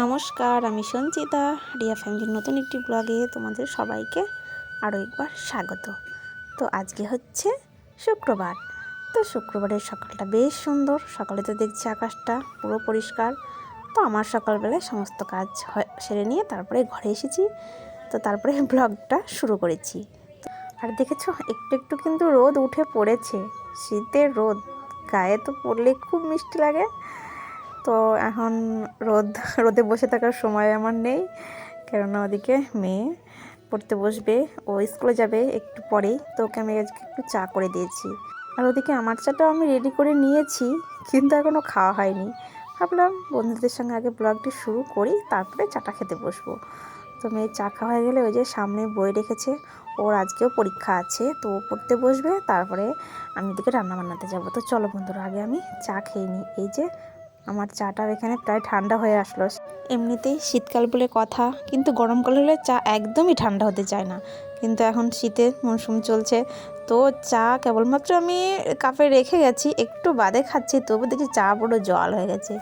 নমস্কার, আমি সঞ্চিতা রিয়া ফ্যামিলির নতুন একটি ব্লগে তোমাদের সবাইকে আরও একবার স্বাগত। তো আজকে হচ্ছে শুক্রবার। তো শুক্রবারের সকালটা বেশ সুন্দর, সকালে তো দেখছি আকাশটা পুরো পরিষ্কার। তো আমার সকালবেলায় সমস্ত কাজ সেরে নিয়ে তারপরে ঘরে এসেছি। তো তারপরে ব্লগটা শুরু করেছি। আর দেখেছ, একটু একটু কিন্তু রোদ উঠে পড়েছে, শীতের রোদ, গায়ে তো পড়লে খুব মিষ্টি লাগে। তো এখন রোদ, রোদে বসে থাকার সময় আমার নেই, কেননা ওদিকে মেয়ে পড়তে বসবে, ও স্কুলে যাবে একটু পরেই, তো ওকে আমি আজকে একটু চা করে দিয়েছি। আর ওদিকে আমার চাটাও আমি রেডি করে নিয়েছি, কিন্তু এখনও খাওয়া হয়নি। ভাবলাম বন্ধুদের সঙ্গে আগে ব্লগটি শুরু করি, তারপরে চাটা খেতে বসবো। তো মেয়ে চা খাওয়া হয়ে গেলে ওই যে সামনে বই রেখেছে, ওর আজকেও পরীক্ষা আছে, তো ও পড়তে বসবে, তারপরে আমি ওদিকে রান্না বান্নাতে যাব। তো চলো বন্ধুরা, আগে আমি চা খেয়ে নিই। এই যে আমার চাটা এখানে প্রায় ঠান্ডা হয়ে আসলো। এমনিতেই শীতকাল বলে কথা, কিন্তু গরমকাল হলে চা একদমই ঠান্ডা হতে চায় না। কিন্তু এখন শীতের মরশুম চলছে, তো চা কেবলমাত্র আমি কাপে রেখে গেছি, একটু বাদে খাচ্ছি, তবু দেখি চা পুরো জল হয়ে গেছে।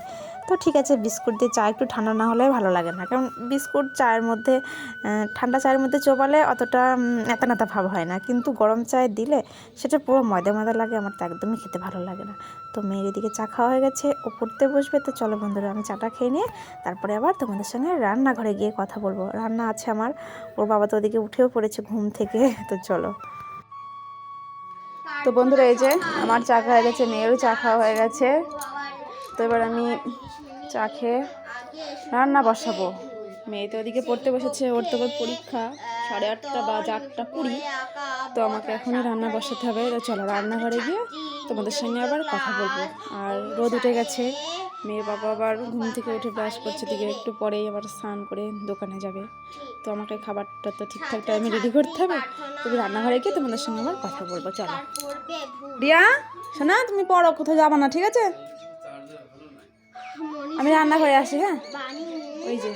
তো ঠিক আছে, বিস্কুট দিয়ে চা একটু ঠান্ডা না হলে ভালো লাগে না। কারণ বিস্কুট চায়ের মধ্যে ঠান্ডা চায়ের মধ্যে চোবালে অতটা নেতা নেতা ভাব হয় না। কিন্তু গরম চায় দিলে সেটা পুরো ময়দা ময়দা লাগে, আমার তো একদমই খেতে ভালো লাগে না। তো মেয়ের এদিকে চা খাওয়া হয়ে গেছে, ও পড়তে বসবে। তো চলো বন্ধুরা, আমি চাটা খেয়ে নিয়ে তারপরে আবার তোমাদের সঙ্গে রান্নাঘরে গিয়ে কথা বলব। রান্না আছে আমার, ওর বাবা তো ওদিকে উঠেও পড়েছে ঘুম থেকে, তো চলো। তো বন্ধুরা, এই যে আমার চা খাওয়া হয়ে গেছে, মেয়েরও চা খাওয়া হয়ে গেছে। তো এবার আমি চা খেয়ে রান্না বসাবো। মেয়ে তো ওদিকে পড়তে বসেছে, ওর তো পরীক্ষা, সাড়ে আটটা বা আটটা কুড়ি, তো আমাকে এখনই রান্না বসাতে হবে। তো চলো রান্নাঘরে গিয়ে তোমাদের সঙ্গে আবার কথা বলব। আর রোদ উঠে গেছে, মেয়ের বাবা আবার ঘুম থেকে উঠে ব্রাশ করছে দিকে একটু পরেই আবার স্নান করে দোকানে যাবে। তো আমাকে খাবারটা তো ঠিকঠাক টাইমে রেডি করতে হবে। তুমি রান্নাঘরে গিয়ে তোমাদের সঙ্গে আবার কথা বলব, চলো। রিয়া শোনা তুমি পড়ো, কোথাও যাব না, ঠিক আছে? আমি রান্নাঘরে আসি হ্যাঁ? ওই যে,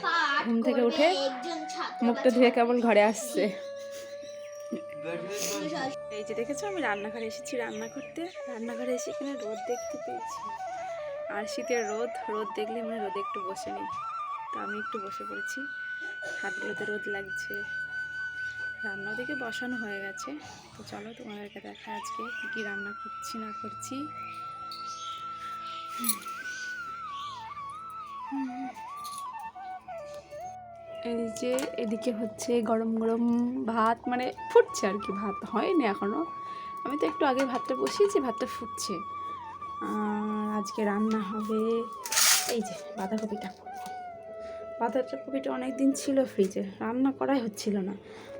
ঘুম থেকে উঠে মুখটা ধুয়ে কেবল ঘরে আসছে। এই যে দেখেছ, আমি রান্নাঘরে এসেছি, রান্না করতে। রান্নাঘরে এসে এখানে রোদ দেখতে পেয়েছি। আর শীতের রোদ রোদ দেখলে মানে রোদে একটু বসে নিই। তো আমি একটু বসে পড়েছি। হাতগুলোতে রোদ লাগছে। রান্না দিকে বসানো হয়ে গেছে। তো চলো তোমাদেরকে দেখা আজকে কী কী রান্না করছি, না করছি। এই যে এদিকে হচ্ছে গরম গরম ভাত মানে ফুটছে আর কি ভাত, হয়নি এখনও আমি তো একটু আগে ভাতটা বসিয়েছি, ভাতটা ফুটছে। আর আজকে রান্না হবে এই যে বাঁধাকপিটা। বাঁধাকপিটা অনেক দিন ছিল ফ্রিজে, রান্না করাই হচ্ছিল না।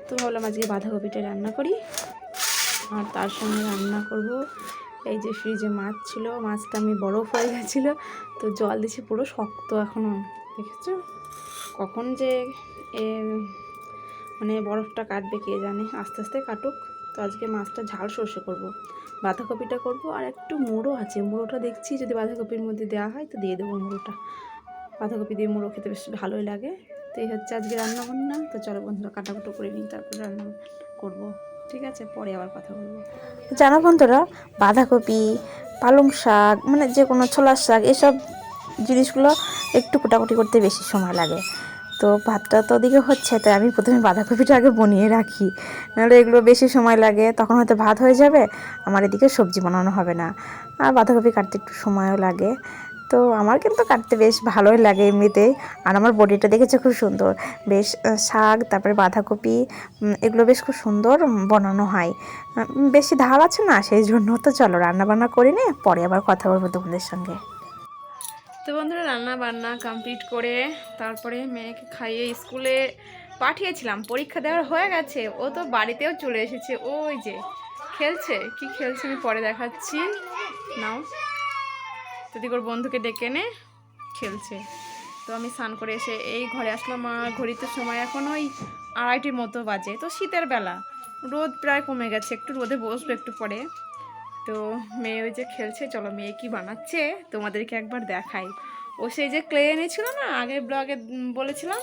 তো ভাবলাম আজকে বাঁধাকপিটা রান্না করি, আর তার সঙ্গে রান্না করব এই যে ফ্রিজে মাছ ছিল, মাছটা আমি বরফ হয়ে গেছিল, তো জল দিয়েছি পুরো শক্ত এখনও দেখেছ? কখন যে এ মানে বরফটা কাটবে কে জানে? আস্তে আস্তে কাটুক, তো আজকে মাছটা ঝাল সর্ষে করব। বাঁধাকপিটা করব, আর একটু মুড়ো আছে, মুড়োটা দেখছি, যদি বাঁধাকপির মধ্যে দেওয়া হয় তো দিয়ে দেবো মুড়োটা। বাঁধাকপি দিয়ে মুড়ো খেতে বেশ ভালোই লাগে। তো এই হচ্ছে আজকে রান্না বান্না তো চলো বন্ধুরা কাটাকুটো করে নিই, তারপর রান্না করব। ঠিক আছে, পরে আবার কথা বলব। জানো বন্ধুরা, বাঁধাকপি, পালং শাক মানে যে কোনো ছোলার শাক, এসব জিনিসগুলো একটু কুটাকুটি করতে বেশি সময় লাগে। তো ভাতটা তো ওদিকে হচ্ছে, তাই আমি প্রথমে বাঁধাকপিটা আগে বনিয়ে রাখি। নাহলে এগুলো বেশি সময় লাগে, তখন হয়তো ভাত হয়ে যাবে, আমার এদিকে সবজি বানানো হবে না। আর বাঁধাকপি কাটতে একটু সময়ও লাগে। তো আমার কিন্তু কাটতে বেশ ভালোই লাগে এমনিতেই আর আমার বডিটা দেখেছে খুব সুন্দর। বেশ শাক, তারপরে বাঁধাকপি এগুলো বেশ খুব সুন্দর বানানো হয়। বেশি ধার আছে না সেই জন্য। তো চলো রান্না বান্না করে নে পরে আবার কথা বলব তোমাদের সঙ্গে। তো বন্ধুরা রান্না বান্না কমপ্লিট করে তারপরে মেয়েকে খাইয়ে স্কুলে পাঠিয়েছিলাম। পরীক্ষা দেওয়ার হয়ে গেছে। ও তো বাড়িতেও চলে এসেছে। ওই যে, খেলছে? কি খেলছে আমি পরে দেখাচ্ছি। নাও। দিকে ওর বন্ধুকে ডেকে এনে খেলছে। তো আমি স্নান করে এসে এই ঘরে আসলাম। আমার ঘড়িতে সময় এখন ওই আড়াইটির মতো বাজে। তো শীতের বেলা। রোদ প্রায় কমে গেছে। একটু রোদে বসবে একটু পরে। তো মেয়ে ওই যে খেলছে। চলো মেয়ে কি বানাচ্ছে? তোমাদেরকে একবার দেখাই। ও সেই যে ক্লে এনেছিল না আগের ব্লগে বলেছিলাম?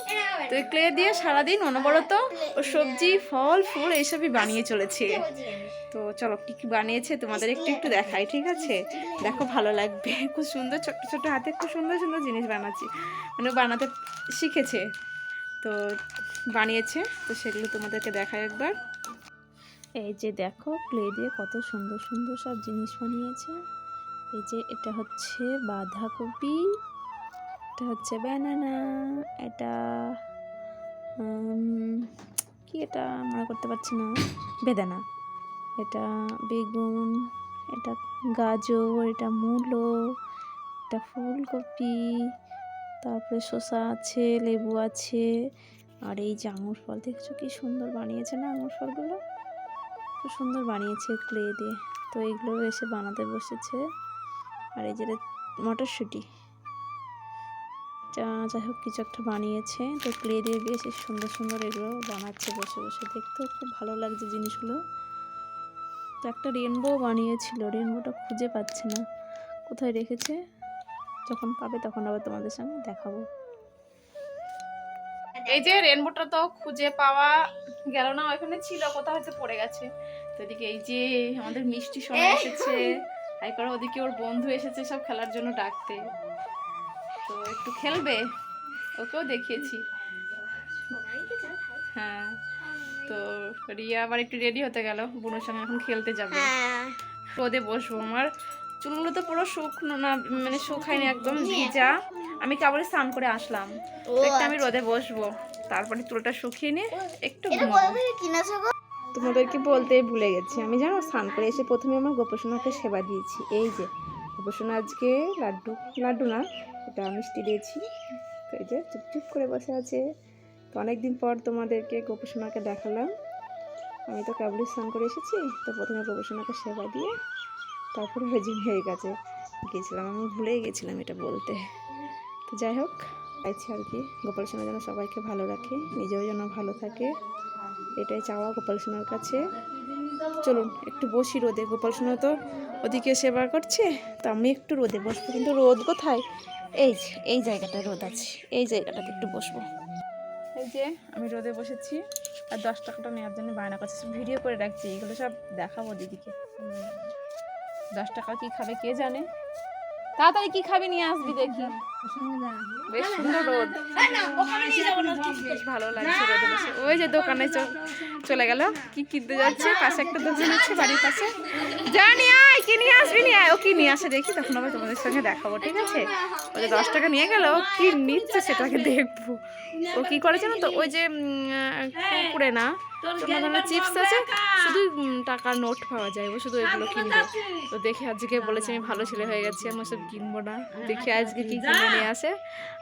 তো ওই ক্লে দিয়ে সারাদিন অনবরত ও সবজি ফল ফুল এইসবই বানিয়ে চলেছে। তো চলো কি কি বানিয়েছে তোমাদের একটু একটু দেখাই ঠিক আছে? দেখো ভালো লাগবে। খুব সুন্দর ছোট্ট ছোট্ট হাতে খুব সুন্দর সুন্দর জিনিস বানাচ্ছি। মানে বানাতে শিখেছে। তো বানিয়েছে তো সেগুলো তোমাদেরকে দেখাই একবার। এই যে দেখো ক্লে দিয়ে কত সুন্দর সুন্দর সব জিনিস বানিয়েছে। এই যে এটা হচ্ছে বাঁধাকপি এটা হচ্ছে ব্যানানা এটা কি এটা? মনে করতে পারছি না। বেদানা, এটা বেগুন, এটা গাজর, এটা মূলো, এটা ফুলকপি, তারপরে শসা আছে, লেবু আছে, আর এই যে আঙুর ফল, দেখছ কি সুন্দর বানিয়েছে না আঙুর ফলগুলো? খুব সুন্দর বানিয়েছে ক্লে দিয়ে। তো এইগুলো এসে বানাতে বসেছে। আর এই যেটা মটরশুঁটি। যাই হোক কিছু একটা বানিয়েছে। তো ক্লে দিয়ে বেশ সুন্দর সুন্দর এগুলো বানাচ্ছে বসে বসে। দেখতেও খুব ভালো লাগছে জিনিসগুলো। তো একটা রেনবো বানিয়েছিল। রেনবোটা খুঁজে পাচ্ছে না। কোথায় রেখেছে? যখন পাবে তখন আবার তোমাদের সঙ্গে দেখাবো। এই যে রেনবোটা তো খুঁজে পাওয়া গেল না ওইখানে ছিল কোথাও হয়তো পড়ে গেছে। তো এদিকে এই যে আমাদের মিষ্টি সোনা এসেছে। তাই করে ওদিকে ওর বন্ধু এসেছে সব খেলার জন্য ডাকতে। তো একটু খেলবে? ওকেও দেখিয়েছি। হ্যাঁ তো রিয়া আবার একটু রেডি হতে গেল। বোনের সঙ্গে এখন খেলতে যাবে। রোদে বসবো। আমার চুলগুলো তো পুরো শুকনো না মানে শুকায়নি একদম ভিজা। আমি কেবলই স্নান করে আসলাম। তো একটু আমি রোদে বসবো। তারপরে চুলটা শুকিয়ে নিয়ে একটু তোমাদেরকে বলতে ভুলে গেছি। আমি জানো স্নান করে এসে প্রথমে আমার গোপসোনাকে সেবা দিয়েছি। এই যে গোপসোনা আজকে লাড্ডু লাড্ডু না এটা মিষ্টি দিয়েছি। তো এই যে চুপচুপ করে বসে আছে। তো অনেকদিন পর তোমাদেরকে গোপসোনাকে দেখালাম। আমি তো কেবলই স্নান করে এসেছি। তো প্রথমে গোপসোনাকে সেবা দিয়ে তারপরে হজিম হয়ে গেছে। গিয়েছিলাম, আমি ভুলেই গেছিলাম এটা বলতে। তো যাই হোক চাইছি আর কি। গোপাল সোনা যেন সবাইকে ভালো রাখে, নিজেও যেন ভালো থাকে। এটাই চাওয়া গোপাল সোনার কাছে। চলুন, একটু বসি রোদে। গোপাল সোনা তো ওদিকে সেবা করছে, তো আমি একটু রোদে বসবো। কিন্তু রোদ কোথায়? এই যে এই জায়গাটা রোদ আছে। এই জায়গাটাতে একটু বসবো। এই যে আমি রোদে বসেছি আর দশ টাকাটা নেওয়ার জন্য বায়না করছি। ভিডিও করে রাখছি এগুলো সব দেখাবো দিদিকে। দশ টাকা কি খাবে কে জানে? তাড়াতাড়ি কি খাবে নিয়ে আসবি দেখি। বেশ সুন্দর রোদ বেশ ভালো লাগছে রোদে বসে ওই যে দোকানে চলে গেল কি কিনতে যাচ্ছে পাশে একটা দোকান আছে বাড়ির পাশে যা নিয়ে আয় কি নিয়ে আসবি নিয়ে আয় ও কি নিয়ে আসে দেখি তখন আবার তোমাদের সঙ্গে দেখাবো ঠিক আছে ওই যে দশ টাকা নিয়ে গেল কি নিচ্ছে সেটাকে দেখব ও কি করে জানো তো ওই যে কুকুরে না ধরনের চিপস আছে শুধু টাকার নোট পাওয়া যায় ও শুধু এগুলো কিনবে তো দেখে আজকে বলেছে আমি ভালো ছেলে হয়ে গেছি আমি সব কিনবো না দেখি আজকে কি কিনে নিয়ে আসে।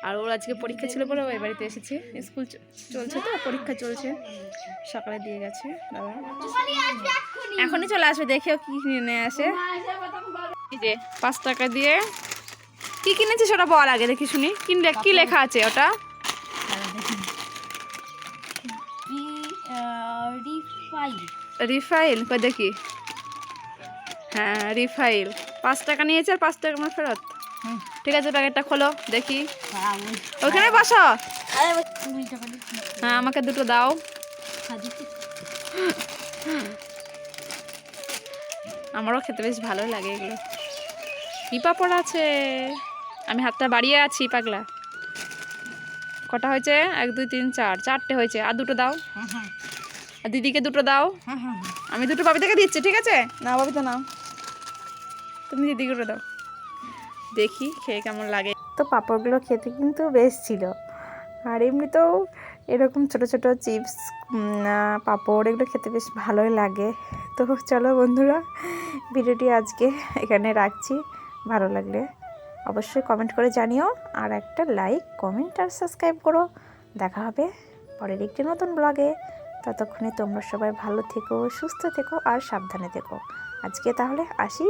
আর ওর আজকে পরীক্ষা ছিল বলে ও এই বাড়িতে এসেছি। স্কুল চলছে তো, পরীক্ষা চলছে। সকালে দিয়ে গেছে, দাদা। এখনই চলে আসবে দেখেও কি কিনে আসে। যে, পাঁচ টাকা দিয়ে। কি কিনেছিস ওটা বল আগে, দেখি শুনি। কি লেখা আছে ওটা? রিফাইল, কই দেখি। হ্যাঁ রিফাইল। পাঁচ টাকা নিয়েছে আর পাঁচ টাকা আমার ফেরত। ঠিক আছে প্যাকেটটা খোলো দেখি। ওখানে বসো। হ্যাঁ আমাকে দুটো দাও। আমারও খেতে বেশ ভালো লাগে এগুলো। কি পাপড় আছে। আমি হাতটা বাড়িয়ে আছি পাগলা। কটা হয়েছে? এক দুই তিন চার। চারটে হয়েছে। আর দুটো দাও। আর দিদিকে দুটো দাও। আমি দুটো বাবিতাকে দিচ্ছি ঠিক আছে? না বাবিতা নাও তুমি দিদিকে দাও। দেখি খেয়ে কেমন লাগে। তো পাঁপড়গুলো খেতে কিন্তু বেশ ছিল। আর এমনিতেও এরকম ছোট ছোট চিপস পাঁপড় এগুলো খেতে বেশ ভালোই লাগে। তো চলো বন্ধুরা, ভিডিওটি আজকে এখানে রাখছি। ভালো লাগলে অবশ্যই কমেন্ট করে জানিও। আর একটা লাইক কমেন্ট আর সাবস্ক্রাইব করো। দেখা হবে পরের একটি নতুন ব্লগে ততক্ষণে তোমরা সবাই ভালো থেকো, সুস্থ থেকো আর সাবধানে থেকো। আজকে তাহলে আসি।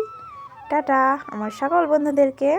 টাটা আমার সকল বন্ধুদেরকে।